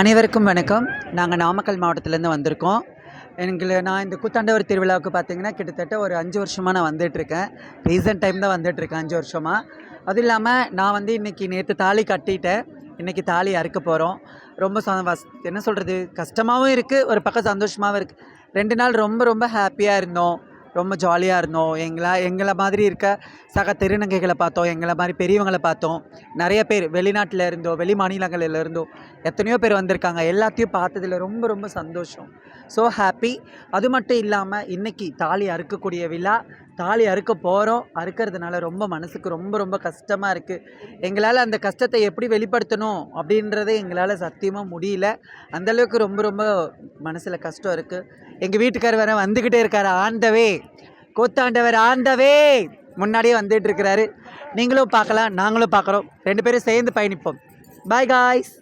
அனைவருக்கும் வணக்கம். நாங்கள் நாமக்கல் மாவட்டத்திலேருந்து வந்திருக்கோம். எங்களை நான் இந்த கூத்தாண்டவர் திருவிழாவுக்கு பார்த்தீங்கன்னா கிட்டத்தட்ட ஒரு அஞ்சு வருஷமாக நான் வந்துட்டுருக்கேன் ரீசன்ட் டைம் தான் வந்துட்டுருக்கேன் அஞ்சு வருஷமாக அதுவும் இல்லாமல் நான் வந்து இன்றைக்கி நேற்று தாலி கட்டிட்டேன். இன்றைக்கி தாலி அறுக்க போகிறோம் ரொம்ப சந்த வஸ் என்ன சொல்கிறது கஷ்டமாகவும் இருக்குது ஒரு பக்கம் சந்தோஷமாகவும் இருக்குது ரெண்டு நாள் ரொம்ப ரொம்ப ஹாப்பியாக இருந்தோம். ரொம்ப ஜாலியாக இருந்தோம். எங்களை எங்களை மாதிரி இருக்க சக திருநங்கைகளை பார்த்தோம். எங்களை மாதிரி பெரியவங்களை பார்த்தோம். நிறைய பேர் வெளிநாட்டில் இருந்தோ வெளி மாநிலங்களில் இருந்தோ எத்தனையோ பேர் வந்திருக்காங்க. எல்லாத்தையும் பார்த்ததுல ரொம்ப ரொம்ப சந்தோஷம். ஸோ ஹாப்பி அது மட்டும் இல்லாமல் இன்றைக்கி தாலி அறுக்கக்கூடிய விழா. தாலி அறுக்க போகிறோம் அறுக்கிறதுனால ரொம்ப மனசுக்கு ரொம்ப ரொம்ப கஷ்டமாக இருக்குது எங்களால் அந்த கஷ்டத்தை எப்படி வெளிப்படுத்தணும் அப்படின்றதே எங்களால் சத்தியமாக முடியல. அந்தளவுக்கு ரொம்ப ரொம்ப மனசில் கஷ்டம் இருக்குது எங்கள் வீட்டுக்கார் வேறு வந்துக்கிட்டே இருக்கார். ஆண்டவே கூத்தாண்டவர் ஆண்டவே. முன்னாடியே வந்துட்டு இருக்கிறாரு நீங்களும் பார்க்கலாம் நாங்களும் பார்க்குறோம். ரெண்டு பேரும் சேர்ந்து பயணிப்போம். Bye guys